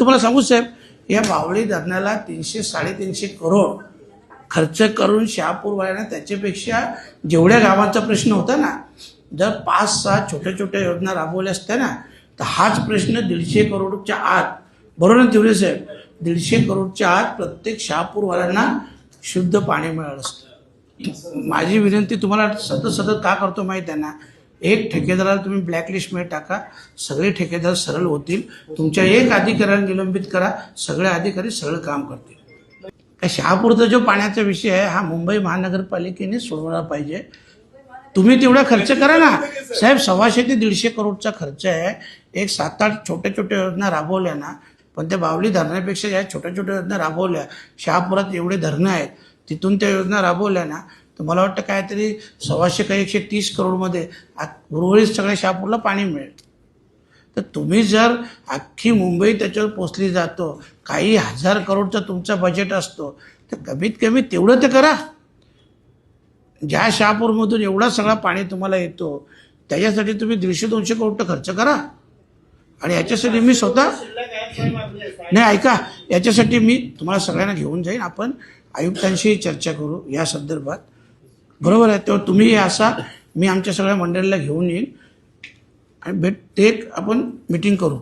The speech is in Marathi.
तुम्हाला सांगू साहेब या बावळी धरणाला तीनशे साडेतीनशे करोड खर्च करून शहापूर व्हायला त्याच्यापेक्षा जेवढ्या गावांचा प्रश्न होता ना जर पाच सहा छोट्या छोट्या योजना राबवल्या असत्या ना तर हाच प्रश्न दीडशे करोडच्या आत बरोबर ना तिवरे साहेब? दीडशे करोडच्या आत प्रत्येक शहापूरवाल्यांना शुद्ध पाणी मिळालं असतं. माझी विनंती तुम्हाला सतत सतत का करतो माहीत आहे ना? एक ठेकेदाराला तुम्ही ब्लॅकलिस्टमध्ये टाका. सगळे ठेकेदार सरळ होतील. तुमच्या एक अधिकाऱ्याला निलंबित करा. सगळे अधिकारी सरळ काम करतील. शहापूरचा जो पाण्याचा विषय आहे हा मुंबई महानगरपालिकेने सोडवला पाहिजे. तुम्ही तेवढा खर्च करा ना. साहेब सव्वाशे ते दीडशे करोडचा खर्च आहे. एक सात आठ छोट्या छोट्या योजना राबवल्या ना पण त्या बावली धरण्यापेक्षा या छोट्या छोट्या योजना राबवल्या. शहापुरात एवढे धरणं आहेत. तिथून त्या योजना राबवल्या ना तर मला वाटतं काहीतरी सव्वाशे काही एकशे तीस करोडमध्ये आ- उर्वरित सगळ्या शहापूरला पाणी मिळेल. तर तुम्ही जर अख्खी मुंबई त्याच्यावर पोचली जातो काही हजार करोडचं तुमचं बजेट असतो तर कमीत कमी तेवढं तर करा. ज्या शहापूरमधून एवढा सगळा पाणी तुम्हाला येतो त्याच्यासाठी तुम्ही दीडशे दोनशे करोड खर्च करा. आणि याच्यासाठी मी स्वतः नाही ऐका. याच्यासाठी मी तुम्हाला सगळ्यांना घेऊन जाईन. आपण आयुक्तांशी चर्चा करू या संदर्भात. बरोबर आहे. तेव्हा तुम्ही असा मी आमच्या सगळ्या मंडळीला घेऊन येईन आणि भेट ते एक आपण मिटिंग करू.